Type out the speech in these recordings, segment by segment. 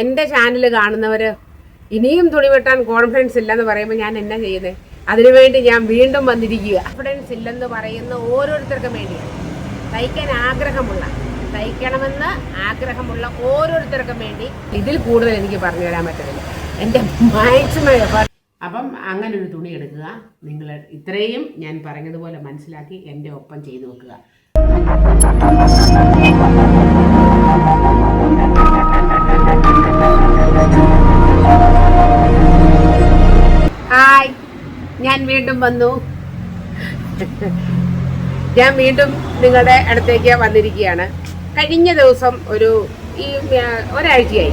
എന്റെ ചാനൽ കാണുന്നവർ ഇനിയും തുണി വെട്ടാൻ കോൺഫിഡൻസ് ഇല്ലെന്ന് പറയുമ്പോൾ ഞാൻ എന്നാ ചെയ്യുന്നത് അതിനുവേണ്ടി ഞാൻ വീണ്ടും വന്നിരിക്കുക. കോൺഫിഡൻസ് ഇല്ലെന്ന് പറയുന്ന ഓരോരുത്തർക്കും വേണ്ടിയാണ് തയ്ക്കാൻ ആഗ്രഹമുള്ള തയ്ക്കണമെന്ന് ആഗ്രഹമുള്ള ഓരോരുത്തർക്കും വേണ്ടി ഇതിൽ കൂടുതൽ എനിക്ക് പറഞ്ഞു തരാൻ പറ്റത്തില്ല. എന്റെ മാക്സിമം അപ്പം അങ്ങനെ ഒരു തുണി എടുക്കുക. നിങ്ങൾ ഇത്രയും ഞാൻ പറഞ്ഞതുപോലെ മനസ്സിലാക്കി എന്റെ ഒപ്പം ചെയ്തു വെക്കുക. ഹായ്. ഞാൻ വീണ്ടും വന്നു. ഞാൻ വീണ്ടും നിങ്ങളുടെ അടുത്തേക്ക് വന്നിരിക്കുകയാണ്. കഴിഞ്ഞ ദിവസം ഒരു ഈ ഒരാഴ്ചയായി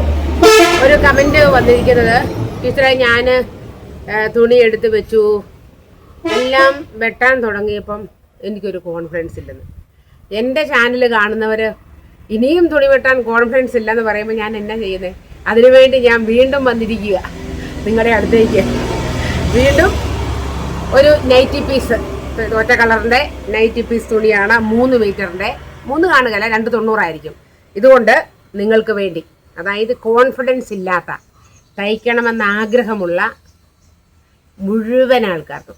ഒരു കമന്റ് വന്നിരിക്കുന്നത് ടീച്ചറെ ഞാൻ തുണി എടുത്ത് വെച്ചു. എല്ലാം വെട്ടാൻ തുടങ്ങിയപ്പം എനിക്കൊരു കോൺഫിഡൻസ് ഇല്ലെന്ന്. എന്റെ ചാനൽ കാണുന്നവർ ഇനിയും തുണി വെട്ടാൻ കോൺഫിഡൻസ് ഇല്ലെന്ന് പറയുമ്പോൾ ഞാൻ എന്നാ ചെയ്യുന്നത് അതിനുവേണ്ടി ഞാൻ വീണ്ടും വന്നിരിക്കുക. നിങ്ങളുടെ അടുത്തേക്ക്. വീണ്ടും ഒരു നൈറ്റി പീസ് ഒറ്റ കളറിന്റെ നൈറ്റി പീസ് തുണിയാണ് മൂന്ന് മീറ്ററിന്റെ മൂന്ന് കാണുകയല്ല രണ്ട് തൊണ്ണൂറായിരിക്കും. ഇതുകൊണ്ട് നിങ്ങൾക്ക് വേണ്ടി അതായത് കോൺഫിഡൻസ് ഇല്ലാത്ത തയ്ക്കണമെന്ന ആഗ്രഹമുള്ള മുഴുവൻ ആൾക്കാർക്കും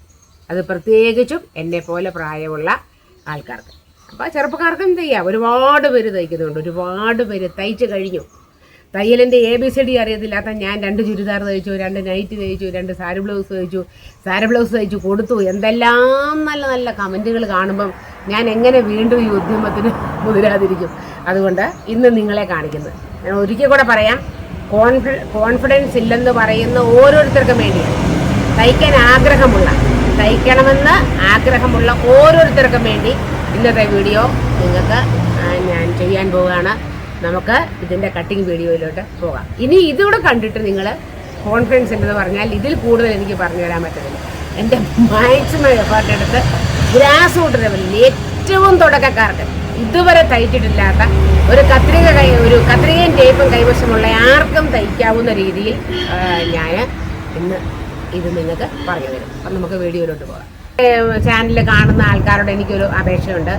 അത് പ്രത്യേകിച്ചും എന്നെ പോലെ പ്രായമുള്ള ആൾക്കാർക്ക്. അപ്പോൾ ചെറുപ്പക്കാർക്കും ചെയ്യാം? ഒരുപാട് പേര് തയ്ക്കുന്നുണ്ട്. ഒരുപാട് പേര് തയ്ച്ച് കഴിഞ്ഞു. തയ്യലിന്റെ എ ബി സി ഡി അറിയത്തില്ലാത്ത ഞാൻ രണ്ട് ചുരിദാർ തയ്ച്ചു രണ്ട് നൈറ്റ് തയ്ച്ചു രണ്ട് സാരി ബ്ലൗസ് തയ്ച്ചു സാരി ബ്ലൗസ് തയ്ച്ചു കൊടുത്തു. എന്തെല്ലാം നല്ല നല്ല കമന്റുകൾ കാണുമ്പം ഞാൻ എങ്ങനെ വീണ്ടും ഈ ഉദ്യമത്തിന് മുതിരാതിരിക്കും. അതുകൊണ്ട് ഇന്ന് നിങ്ങളെ കാണിക്കുന്നത്. ഞാൻ ഒരിക്കൽ കൂടെ പറയാം കോൺഫി കോൺഫിഡൻസ് ഇല്ലെന്ന് പറയുന്ന ഓരോരുത്തർക്കും വേണ്ടിയാണ്. തയ്ക്കാൻ ആഗ്രഹമുള്ള തയ്ക്കണമെന്ന് ആഗ്രഹമുള്ള ഓരോരുത്തർക്കും വേണ്ടി ഇന്നത്തെ വീഡിയോ നിങ്ങൾക്ക് ഞാൻ ചെയ്യാൻ പോവുകയാണ്. നമുക്ക് ഇതിന്റെ കട്ടിങ് വീഡിയോയിലോട്ട് പോകാം. ഇനി ഇതുകൂടെ കണ്ടിട്ട് നിങ്ങൾ കോൺഫിഡൻസ് ഉണ്ടെന്ന് പറഞ്ഞാൽ ഇതിൽ കൂടുതൽ എനിക്ക് പറഞ്ഞു തരാൻ പറ്റത്തില്ല. എന്റെ മാക്സിമം എഫേർട്ട് എടുത്ത് ഗ്രാസ് റൂട്ട് ലെവലിൽ ഏറ്റവും തുടക്കക്കാർക്ക് ഇതുവരെ തയ്ച്ചിട്ടില്ലാത്ത ഒരു കത്രിക കൈ ഒരു കത്രികയും ടേപ്പും കൈവശമുള്ള ആർക്കും തയ്ക്കാവുന്ന രീതിയിൽ ഞാൻ ഇന്ന് ഇത് നിങ്ങൾക്ക് പറഞ്ഞു തരും. അപ്പം നമുക്ക് വീഡിയോയിലോട്ട് പോകാം. ചാനൽ കാണുന്ന ആൾക്കാരോട് എനിക്കൊരു അപേക്ഷയുണ്ട്.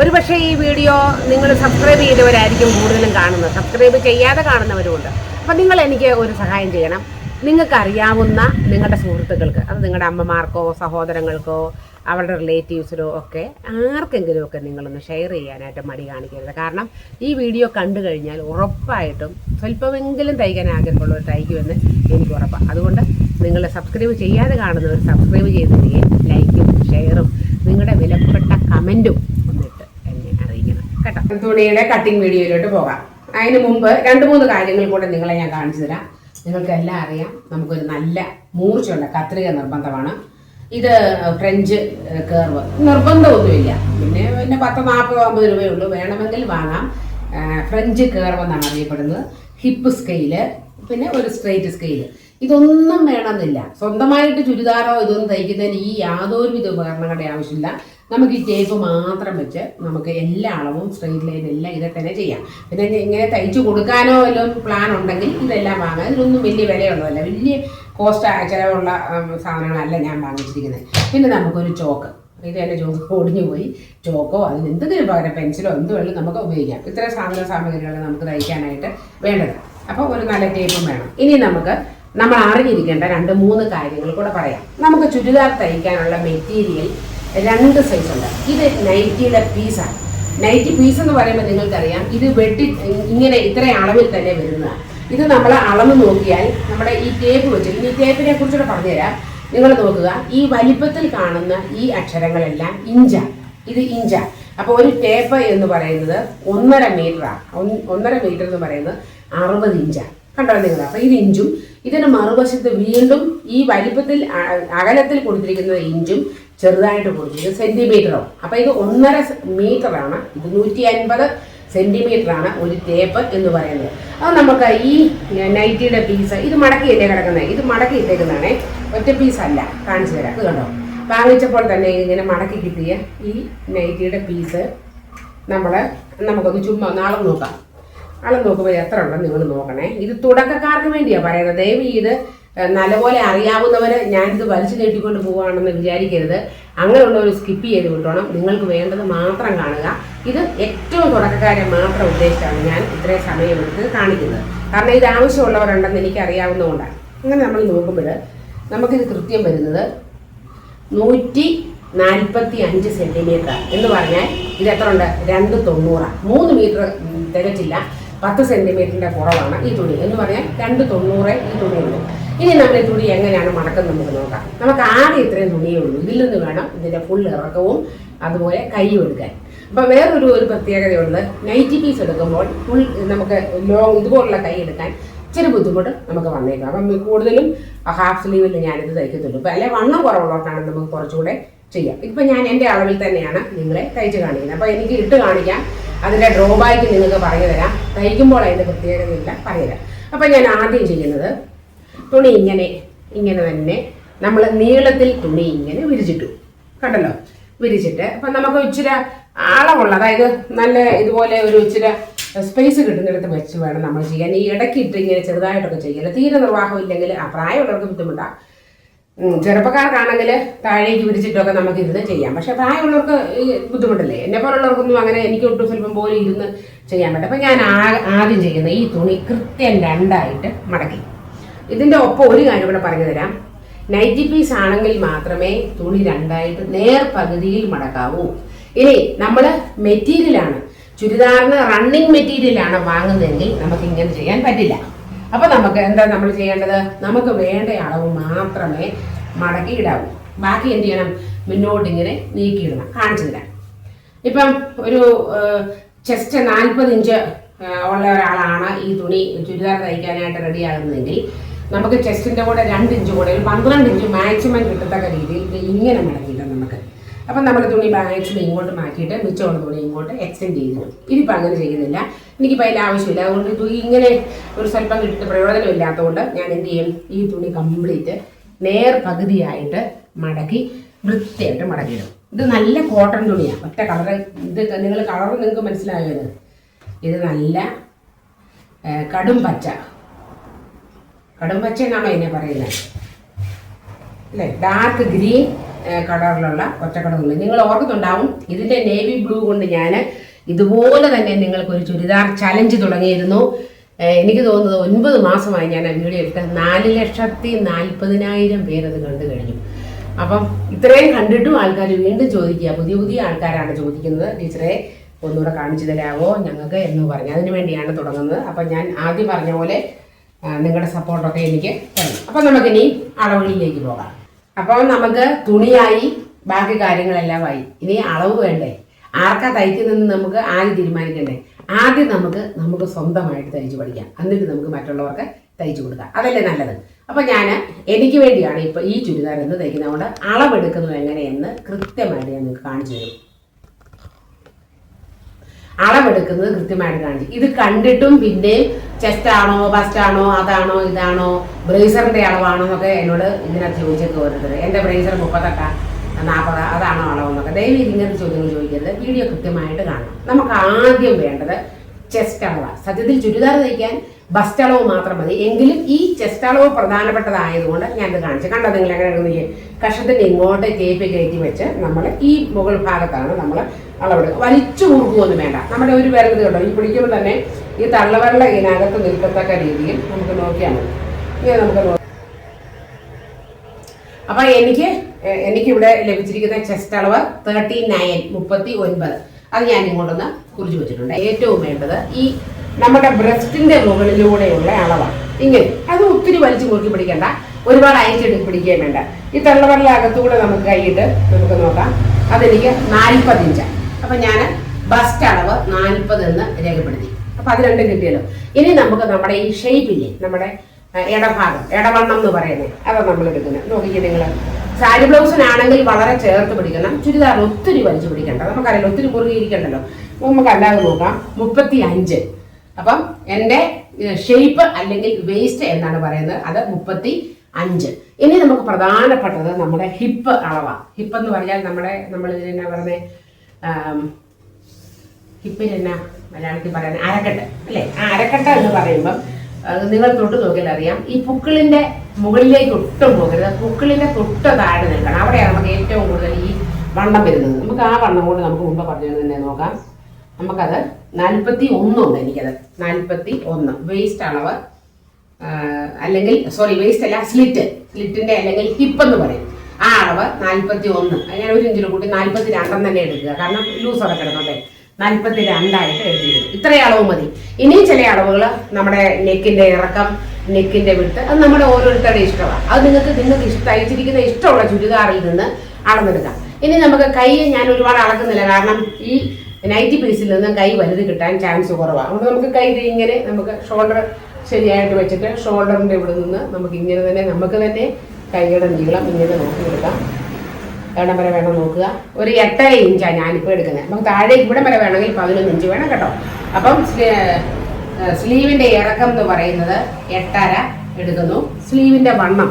ഒരു പക്ഷേ ഈ വീഡിയോ നിങ്ങൾ സബ്സ്ക്രൈബ് ചെയ്തവരായിരിക്കും കൂടുതലും കാണുന്നത്. സബ്സ്ക്രൈബ് ചെയ്യാതെ കാണുന്നവരുമുണ്ട്. അപ്പം നിങ്ങൾ എനിക്ക് ഒരു സഹായം ചെയ്യണം. നിങ്ങൾക്കറിയാവുന്ന നിങ്ങളുടെ സുഹൃത്തുക്കൾക്ക് അത് നിങ്ങളുടെ അമ്മമാർക്കോ സഹോദരങ്ങൾക്കോ അവരുടെ റിലേറ്റീവ്സിലോ ഒക്കെ ആർക്കെങ്കിലും ഒക്കെ നിങ്ങളൊന്ന് ഷെയർ ചെയ്യാനായിട്ട് മടി കാണിക്കരുത്. കാരണം ഈ വീഡിയോ കണ്ടു കഴിഞ്ഞാൽ ഉറപ്പായിട്ടും സ്വല്പമെങ്കിലും തയ്ക്കാൻ ആഗ്രഹമുള്ളവർ തയ്ക്കുമെന്ന് എനിക്ക് ഉറപ്പാണ് അതുകൊണ്ട് നിങ്ങൾ സബ്സ്ക്രൈബ് ചെയ്യാതെ കാണുന്നവർ സബ്സ്ക്രൈബ് ചെയ്തിരിക്കുകയും ലൈക്കും ഷെയറും നിങ്ങളുടെ വിലപ്പെട്ട കമന്റും കേട്ടോ. തുണിയുടെ കട്ടിങ് വീഡിയോയിലോട്ട് പോകാം. അതിന് മുമ്പ് രണ്ട് മൂന്ന് കാര്യങ്ങൾ കൂടെ നിങ്ങളെ ഞാൻ കാണിച്ചു തരാം. നിങ്ങൾക്ക് എല്ലാം അറിയാം നമുക്കൊരു നല്ല മൂർച്ചയുള്ള കത്രിക നിർബന്ധമാണ്. ഇത് ഫ്രഞ്ച് കേർവ് നിർബന്ധമൊന്നുമില്ല. പിന്നെ പിന്നെ പത്ത് നാൽപ്പത് അമ്പത് രൂപയേ ഉള്ളൂ. വേണമെങ്കിൽ വാങ്ങാം. ഫ്രഞ്ച് കേർവ് എന്നാണ് അറിയപ്പെടുന്നത്. ഹിപ്പ് സ്കെയിൽ പിന്നെ ഒരു സ്ട്രെയിറ്റ് സ്കെയിൽ. ഇതൊന്നും വേണമെന്നില്ല. സ്വന്തമായിട്ട് ചുരിദാറോ ഇതൊന്നും തയ്ക്കുന്നതിന് ഈ യാതൊരുവിധ ഉപകരണങ്ങളുടെ ആവശ്യമില്ല. നമുക്ക് ഈ ടേപ്പ് മാത്രം വെച്ച് നമുക്ക് എല്ലാ അളവും സ്ട്രെയിറ്റ് ലൈൻ എല്ലാം ഇതെ തന്നെ ചെയ്യാം. പിന്നെ ഇങ്ങനെ തയ്ച്ചു കൊടുക്കാനോ വല്ലതും പ്ലാൻ ഉണ്ടെങ്കിൽ ഇതെല്ലാം വാങ്ങാം. ഇതിനൊന്നും വലിയ വിലയുള്ളതല്ല. വലിയ കോസ്റ്റ് ചിലവുള്ള സാധനങ്ങളല്ല ഞാൻ വാങ്ങിച്ചിരിക്കുന്നത്. പിന്നെ നമുക്കൊരു ചോക്ക് ഇത് എന്റെ ചോക്ക് ഒടിഞ്ഞു പോയി. ചോക്കോ അതിന് എന്തെങ്കിലും പകരം പെൻസിലോ എന്ത് വേണമെങ്കിലും നമുക്ക് ഉപയോഗിക്കാം. ഇത്ര സാധന സാമഗ്രികളാണ് നമുക്ക് തയ്ക്കാനായിട്ട് വേണ്ടത്. അപ്പോൾ ഒരു നല്ല ടേപ്പും വേണം. ഇനി നമുക്ക് നമ്മൾ അറിഞ്ഞിരിക്കേണ്ട രണ്ട് മൂന്ന് കാര്യങ്ങൾ കൂടെ പറയാം. നമുക്ക് ചുരിദാർ തയ്ക്കാനുള്ള മെറ്റീരിയൽ രണ്ട് സൈസ് ഉണ്ട്. ഇത് നൈറ്റിയുടെ പീസാണ് നൈറ്റി പീസ് എന്ന് പറയുമ്പോൾ നിങ്ങൾക്കറിയാം ഇത് വെട്ടി ഇങ്ങനെ ഇത്ര അളവിൽ തന്നെ വരുന്നതാണ് ഇത് നമ്മൾ അളന്ന് നോക്കിയാൽ നമ്മുടെ ഈ ടേപ്പ് വെച്ചിട്ട് ഈ ടേപ്പിനെ കുറിച്ചുകൂടെ പറഞ്ഞുതരാം. നിങ്ങൾ നോക്കുക ഈ വലിപ്പത്തിൽ കാണുന്ന ഈ അക്ഷരങ്ങളെല്ലാം ഇഞ്ചാണ് ഇത് ഇഞ്ചാണ് അപ്പോൾ ഒരു ടേപ്പ് എന്ന് പറയുന്നത് ഒന്നര മീറ്ററാണ് ഒന്നര മീറ്റർ എന്ന് പറയുന്നത് അറുപത് ഇഞ്ചാണ് കണ്ടോ നിങ്ങൾ അപ്പോൾ ഇത് ഇഞ്ചും ഇതിന് മറുവശത്ത് വീണ്ടും ഈ വലിപ്പത്തിൽ അകലത്തിൽ കൊടുത്തിരിക്കുന്ന ഇഞ്ചും ചെറുതായിട്ട് കൊടുത്തിരിക്കുന്നത് സെന്റിമീറ്ററോ അപ്പോൾ ഇത് ഒന്നര മീറ്ററാണ് ഇത് നൂറ്റി അൻപത് സെന്റിമീറ്റർ ആണ് ഒരു ടേപ്പ് എന്ന് പറയുന്നത്. അത് നമുക്ക് ഈ നൈറ്റിയുടെ പീസ് ഇത് മടക്കിയല്ലേ കിടക്കുന്നത് ഇത് മടക്കി ഇട്ടേക്കുന്നതാണേ ഒറ്റ പീസ് അല്ല. കാണിച്ചു തരാം. ഇത് കണ്ടോ? വാങ്ങിച്ചപ്പോൾ തന്നെ ഇങ്ങനെ മടക്കി കിട്ടിയ ഈ നൈറ്റിയുടെ പീസ് നമ്മൾ നമുക്കൊന്ന് ചുമ്മാ നാളെ നോക്കാം. അളന്ന് നോക്കുമ്പോൾ എത്ര ഉണ്ടെന്ന് നിങ്ങൾ നോക്കണേ. ഇത് തുടക്കക്കാർക്ക് വേണ്ടിയാണ് പറയുന്നത്. ദയവ് ഇത് നല്ലപോലെ അറിയാവുന്നവര് ഞാനിത് വലിച്ചു നീട്ടിക്കൊണ്ട് പോവുകയാണെന്ന് വിചാരിക്കരുത്. അങ്ങനെയുള്ളവർ സ്കിപ്പ് ചെയ്ത് വിട്ടോണം. നിങ്ങൾക്ക് വേണ്ടത് മാത്രം കാണുക. ഇത് ഏറ്റവും തുടക്കക്കാരെ മാത്രം ഉദ്ദേശിച്ചാണ് ഞാൻ ഇത്രയും സമയമെടുത്ത് കാണിക്കുന്നത്. കാരണം ഇത് ആവശ്യമുള്ളവരുണ്ടെന്ന് എനിക്ക് അറിയാവുന്നതുകൊണ്ടാണ് അങ്ങനെ നമ്മൾ നോക്കുമ്പോൾ നമുക്കിത് കൃത്യം വരുന്നത് നൂറ്റി നാൽപ്പത്തി അഞ്ച് സെന്റിമീറ്റർ എന്ന് പറഞ്ഞാൽ ഇത് എത്ര ഉണ്ട് രണ്ട് തൊണ്ണൂറാണ്. മൂന്ന് മീറ്റർ തികച്ചില്ല. പത്ത് സെന്റിമീറ്ററിന്റെ കുറവാണ് ഈ തുണി. എന്ന് പറഞ്ഞാൽ രണ്ട് തൊണ്ണൂറേ ഈ തുണിയുള്ളൂ ഇനി നമ്മൾ ഈ തുണി എങ്ങനെയാണ് മടക്കുന്നത് നമുക്ക് നോക്കാം. നമുക്ക് ആദ്യം ഇത്രയും തുണിയേ ഉള്ളൂ ഇതിൽ നിന്ന് വേണം ഇതിന്റെ ഫുൾ ഇറക്കവും അതുപോലെ കൈയും എടുക്കാൻ. അപ്പൊ വേറൊരു ഒരു പ്രത്യേകതയുള്ളത് നൈറ്റി പീസ് എടുക്കുമ്പോൾ ഫുൾ നമുക്ക് ലോങ് ഇതുപോലുള്ള കൈ എടുക്കാൻ ഇച്ചിരി ബുദ്ധിമുട്ട് നമുക്ക് വന്നേക്കാം. അപ്പം കൂടുതലും ഹാഫ് സ്ലീവിൽ ഞാനിത് തയ്ക്കത്തുള്ളൂ. ഇപ്പം അല്ലെ വണ്ണം കുറവുള്ളവർക്കാണ് നമുക്ക് കുറച്ചുകൂടെ ചെയ്യാം. ഇപ്പം ഞാൻ എന്റെ അളവിൽ തന്നെയാണ് നിങ്ങളെ തയ്ച്ച് കാണിക്കുന്നത്. അപ്പോൾ എനിക്ക് ഇട്ട് കാണിക്കാം. അതിന്റെ ഡ്രോബാക്ക് നിങ്ങൾക്ക് പറഞ്ഞു തരാം. തയ്ക്കുമ്പോൾ അതിന്റെ പ്രത്യേകതയില്ല. പറഞ്ഞുതരാം അപ്പം ഞാൻ ആദ്യം ചെയ്യുന്നത് തുണി ഇങ്ങനെ ഇങ്ങനെ തന്നെ. നമ്മൾ നീളത്തിൽ തുണി ഇങ്ങനെ വിരിച്ചിട്ടു. കണ്ടല്ലോ? വിരിച്ചിട്ട്. അപ്പം നമുക്ക് ഇച്ചിരി അളവുള്ള അതായത് നല്ല ഇതുപോലെ ഒരു ഇച്ചിരി സ്പേസ് കിട്ടുന്നിടത്ത് വെച്ച് വേണം നമ്മൾ ചെയ്യാൻ. ഈ ഇടയ്ക്കിട്ട് ഇങ്ങനെ ചെറുതായിട്ടൊക്കെ ചെയ്യൽ. തീരെ നിർവാഹമില്ലെങ്കിൽ ആ പ്രായമുള്ളവർക്ക് ബുദ്ധിമുട്ടാണ് ചെറുപ്പക്കാർക്കാണെങ്കിൽ താഴേക്ക് വിരിച്ചിട്ടൊക്കെ നമുക്ക് ഇരുന്ന് ചെയ്യാം. പക്ഷെ പ്രായമുള്ളവർക്ക് ബുദ്ധിമുട്ടല്ലേ? എന്നെ പോലുള്ളവർക്കൊന്നും അങ്ങനെ എനിക്ക് ഒട്ടും സ്വല്പം പോലും ഇരുന്ന് ചെയ്യാൻ പറ്റും അപ്പം ഞാൻ ആദ്യം ചെയ്യുന്ന ഈ തുണി കൃത്യം രണ്ടായിട്ട് മടക്കി. ഇതിന്റെ ഒപ്പം ഒരു കാര്യം കൂടെ പറഞ്ഞു തരാം. നൈറ്റി പീസ് ആണെങ്കിൽ മാത്രമേ തുണി രണ്ടായിട്ട് നേർ പകുതിയിൽ മടക്കാവൂ. ഇനി നമ്മൾ മെറ്റീരിയലാണ് ചുരിദാറിന് റണ്ണിങ് മെറ്റീരിയലാണ് വാങ്ങുന്നതെങ്കിൽ നമുക്ക് ഇങ്ങനെ ചെയ്യാൻ പറ്റില്ല. അപ്പൊ നമുക്ക് എന്താ നമ്മൾ ചെയ്യേണ്ടത്? നമുക്ക് വേണ്ട അളവ് മാത്രമേ മടക്കി ഇടാവൂ. ബാക്കി എന്ത് ചെയ്യണം? മുന്നോട്ട് ഇങ്ങനെ നീക്കിയിടണം. കാണിച്ചു തരാം. ഇപ്പം ഒരു ചെസ്റ്റ് നാൽപ്പത് ഇഞ്ച് ഉള്ള ഒരാളാണ് ഈ തുണി ചുരിദാർ തയ്ക്കാനായിട്ട് റെഡി ആകുന്നതെങ്കിൽ നമുക്ക് ചെസ്റ്റിന്റെ കൂടെ രണ്ട് ഇഞ്ച് കൂടെ ഒരു പന്ത്രണ്ട് ഇഞ്ച് മാക്സിമം കിട്ടത്തക്ക രീതിയിൽ ഇങ്ങനെ മടക്കിയിടാം നമുക്ക്. അപ്പം നമ്മൾ തുണി മാക്സിമം ഇങ്ങോട്ട് മാറ്റിയിട്ട് മിച്ചമുള്ള തുണി ഇങ്ങോട്ട് എക്സ്റ്റെൻഡ് ചെയ്തിടും. ഇതിപ്പോൾ അങ്ങനെ ചെയ്യുന്നില്ല. എനിക്കിപ്പോൾ അതിൽ ആവശ്യമില്ല. അതുകൊണ്ട് തുണി ഇങ്ങനെ ഒരു സ്വല്പം കിട്ടിയിട്ട് പ്രയോജനമില്ലാത്തതുകൊണ്ട് ഞാൻ എന്ത് ചെയ്യും? ഈ തുണി കംപ്ലീറ്റ് നേർ പകുതിയായിട്ട് മടക്കി വൃത്തിയായിട്ട് മടക്കിയിടും ഇത് നല്ല കോട്ടൺ തുണിയാണ് ഒറ്റ കളറ് ഇത് നിങ്ങൾ കളർ നിങ്ങൾക്ക് മനസ്സിലായത് ഇത് നല്ല കടും പച്ച. കടും പച്ച എന്നാണോ ഇതിനെ പറയുന്നത്? അല്ലേ? ഡാർക്ക് ഗ്രീൻ കളറിലുള്ള ഒറ്റക്കടമുണ്ട് നിങ്ങൾ ഓർക്കുന്നുണ്ടാവും ഇതിന്റെ നേവി ബ്ലൂ കൊണ്ട് ഞാൻ ഇതുപോലെ തന്നെ നിങ്ങൾക്ക് ഒരു ചുരിദാർ ചലഞ്ച് തുടങ്ങിയിരുന്നു. എനിക്ക് തോന്നുന്നത് ഒൻപത് മാസമായി ഞാൻ ആ വീഡിയോ എടുത്ത നാല് ലക്ഷത്തി നാൽപ്പതിനായിരം പേരത് കണ്ടു കഴിഞ്ഞു. അപ്പം ഇത്രയും കണ്ടിട്ടും ആൾക്കാർ വീണ്ടും ചോദിക്കുക പുതിയ പുതിയ ആൾക്കാരാണ് ചോദിക്കുന്നത്. ടീച്ചറെ ഒന്നുകൂടെ കാണിച്ചു തരാമോ ഞങ്ങൾക്ക് എന്ന് പറഞ്ഞു. അതിനു വേണ്ടിയാണ് തുടങ്ങുന്നത്. അപ്പം ഞാൻ ആദ്യം പറഞ്ഞ പോലെ നിങ്ങളുടെ സപ്പോർട്ടൊക്കെ എനിക്ക് തരണം അപ്പം നമുക്കിനി അളവുകളിലേക്ക് പോകാം. അപ്പോൾ നമുക്ക് തുണിയായി ബാക്കി കാര്യങ്ങളെല്ലാം ആയി. ഇനി അളവ് വേണ്ടേ? ആർക്കാ തയ്ക്കുന്നതെന്ന് നമുക്ക് ആദ്യം തീരുമാനിക്കണ്ടേ? ആദ്യം നമുക്ക് നമുക്ക് സ്വന്തമായിട്ട് തയ്ച്ചു പഠിക്കാം. എന്നിട്ട് നമുക്ക് മറ്റുള്ളവർക്ക് തയ്ച്ചു കൊടുക്കാം. അതല്ലേ നല്ലത്? അപ്പം ഞാൻ എനിക്ക് വേണ്ടിയാണ് ഇപ്പോൾ ഈ ചുരിദാർ എന്ന് തയ്ക്കുന്നതുകൊണ്ട് അളവെടുക്കുന്നത് എങ്ങനെയെന്ന് കൃത്യമായിട്ട് ഞാൻ നിങ്ങൾക്ക് കാണിച്ചു തരും. അളവെടുക്കുന്നത് കൃത്യമായിട്ട് കാണിച്ചു. ഇത് കണ്ടിട്ടും പിന്നെ ചെസ്റ്റ് ആണോ ബസ്റ്റ് ആണോ അതാണോ ഇതാണോ ബ്രേസറിന്റെ അളവാണോ എന്നൊക്കെ എന്നോട് ഇതിനകത്ത് ചോദിച്ചൊക്കെ ഓരോരുത്തർ എന്റെ ബ്രേസർ മുപ്പത്തെട്ടാ നാൽപ്പത് അതാണോ അളവെന്നൊക്കെ. ദയവ് ഇങ്ങനത്തെ ചോദ്യങ്ങൾ ചോദിക്കരുത്. വീഡിയോ കൃത്യമായിട്ട് കാണണം. നമുക്ക് ആദ്യം വേണ്ടത് ചെസ്റ്റ് അളവാണ്. സത്യത്തിൽ ചുരിദാർ തയ്ക്കാൻ ബസ്റ്റ് അളവ് മാത്രം മതി. എങ്കിലും ഈ ചെസ്റ്റ് അളവ് പ്രധാനപ്പെട്ടതായതുകൊണ്ട് ഇത് കാണിച്ചു. കണ്ടോ നിങ്ങൾ എങ്ങനെ കഷത്തിന്റെ ഇങ്ങോട്ട് കേപ്പി കയറ്റി വെച്ച് നമ്മൾ ഈ മുകൾ ഭാഗത്താണ് നമ്മൾ അളവെടുക്കുക. വലിച്ചു മുറുകുമൊന്നും വേണ്ട. നമ്മുടെ ഒരു വിരൽ കേട്ടോ ഈ പിടിക്കുമ്പോൾ തന്നെ ഈ തള്ളവെള്ള ഇതിനകത്ത് നിൽക്കത്തക്ക രീതിയിൽ നമുക്ക് നോക്കിയാൽ മതി. ഇങ്ങനെ നമുക്ക് നോക്കാം. അപ്പൊ എനിക്ക് എനിക്ക് എനിക്കിവിടെ ലഭിച്ചിരിക്കുന്ന ചെസ്റ്റ് അളവ് തേർട്ടി നയൻ മുപ്പത്തി ഒൻപത് അത് ഞാൻ ഇങ്ങോട്ടൊന്ന് കുറിച്ച് വെച്ചിട്ടുണ്ട്. ഏറ്റവും വേണ്ടത് ഈ നമ്മുടെ ബ്രസ്റ്റിന്റെ മുകളിലൂടെയുള്ള അളവാണ്. ഇങ്ങനെ. അത് ഒത്തിരി വലിച്ചു മുറുക്കി പിടിക്കേണ്ട. ഒരുപാട് അയച്ചെടുത്ത് പിടിക്കുകയും വേണ്ട. ഈ തള്ളവരലകത്തുകൂടെ നമുക്ക് കൈയിട്ട് നമുക്ക് നോക്കാം. അതെനിക്ക് നാൽപ്പത് ഇഞ്ചാണ് അപ്പൊ ഞാൻ ബസ്റ്റ് അളവ് നാൽപ്പത് എന്ന് രേഖപ്പെടുത്തി. അപ്പൊ അത് രണ്ടും കിട്ടിയല്ലോ. ഇനി നമുക്ക് നമ്മുടെ ഈ ഷേപ്പില്ലേ നമ്മുടെ ഇടഭാഗം ഇടവണ്ണം എന്ന് പറയുന്നത്. അതാ നമ്മൾ എടുക്കുന്നത്. നോക്കിക്കേ നിങ്ങൾ സാരി ബ്ലൗസിനാണെങ്കിൽ വളരെ ചേർത്ത് പിടിക്കണം. ചുരിദാർ ഒത്തിരി വലിച്ചു പിടിക്കണ്ട. നമുക്കറിയാലോ ഒത്തിരി മുറുകിയിരിക്കണ്ടല്ലോ നമുക്ക് അല്ലാതെ നോക്കാം. മുപ്പത്തി അഞ്ച് അപ്പം എന്റെ ഷേപ്പ് അല്ലെങ്കിൽ വേസ്റ്റ് എന്നാണ് പറയുന്നത്. അത് മുപ്പത്തി അഞ്ച് ഇനി നമുക്ക് പ്രധാനപ്പെട്ടത് നമ്മുടെ ഹിപ്പ് അളവാണ് ഹിപ്പ് എന്ന് പറഞ്ഞാൽ നമ്മുടെ നമ്മൾ ഇതിനെ പറയുന്നത് ഹിപ്പിന് എന്നാ മലയാളത്തിൽ പറയുന്നത് അരക്കെട്ട് അല്ലേ? ആ അരക്കെട്ട എന്ന് പറയുമ്പം നിങ്ങൾ തൊട്ട് നോക്കിയാൽ അറിയാം. ഈ പുക്കിളിന്റെ മുകളിലേക്ക് ഒട്ടും പോകരുത്. പുക്കിളിന്റെ തൊട്ട് താഴെ നിൽക്കണം. അവിടെയാണ് നമുക്ക് ഏറ്റവും കൂടുതൽ ഈ വണ്ണം വരുന്നത്. നമുക്ക് ആ വണ്ണം കൊണ്ട് നമുക്ക് മുമ്പ് പറഞ്ഞു തന്നെ നോക്കാം. നമുക്കത് നാൽപ്പത്തി ഒന്നുണ്ട് എനിക്കത്. നാൽപ്പത്തി ഒന്ന് വേസ്റ്റ് അളവ് അല്ലെങ്കിൽ സോറി വേസ്റ്റ് അല്ല സ്ലിറ്റ് സ്ലിറ്റിന്റെ അല്ലെങ്കിൽ ഹിപ്പ് എന്ന് പറയും. ആ അളവ് നാൽപ്പത്തി ഒന്ന് ഞാൻ ഒരു ഇഞ്ചിൽ കൂട്ടി നാൽപ്പത്തി രണ്ടെന്ന് തന്നെ എടുക്കുക. കാരണം ലൂസ് കിടന്നോട്ടെ നാൽപ്പത്തി രണ്ടായിട്ട് എഴുതിയിരുന്നു ഇത്രയും അളവ് മതി. ഇനിയും ചില അളവുകൾ നമ്മുടെ നെക്കിന്റെ ഇറക്കം നെക്കിന്റെ വിട്ട് അത് നമ്മുടെ ഓരോരുത്തരുടെ ഇഷ്ടമാണ്. അത് നിങ്ങൾക്ക് നിങ്ങൾക്ക് ഇഷ്ടം അയച്ചിരിക്കുന്ന ഇഷ്ടമുള്ള ചുരിദാറിൽ നിന്ന് അളന്നെടുക്കാം. ഇനി നമുക്ക് കൈ ഞാൻ ഒരുപാട് അളക്കുന്നില്ല. കാരണം ഈ നൈറ്റി പീസിൽ നിന്ന് കൈ വലുത് കിട്ടാൻ ചാൻസ് കുറവാണ് അതുകൊണ്ട് നമുക്ക് കൈ ഇങ്ങനെ നമുക്ക് ഷോൾഡർ ശരിയായിട്ട് വെച്ചിട്ട് ഷോൾഡറിന്റെ ഇവിടെ നിന്ന് നമുക്ക് ഇങ്ങനെ തന്നെ നമുക്ക് തന്നെ കൈയുടെ നീളം ഇങ്ങനെ നോക്കിയെടുക്കാം എവിടം വരെ വേണം നോക്കുക? ഒരു എട്ടര ഇഞ്ചാണ് ഞാനിപ്പോൾ എടുക്കുന്നത്. അപ്പം താഴെ ഇവിടെ വരെ വേണമെങ്കിൽ പതിനൊന്ന് ഇഞ്ച് വേണം കേട്ടോ. അപ്പം സ്ലീവിന്റെ ഇറക്കം എന്ന് പറയുന്നത് എട്ടര എടുക്കുന്നു. സ്ലീവിന്റെ വണ്ണം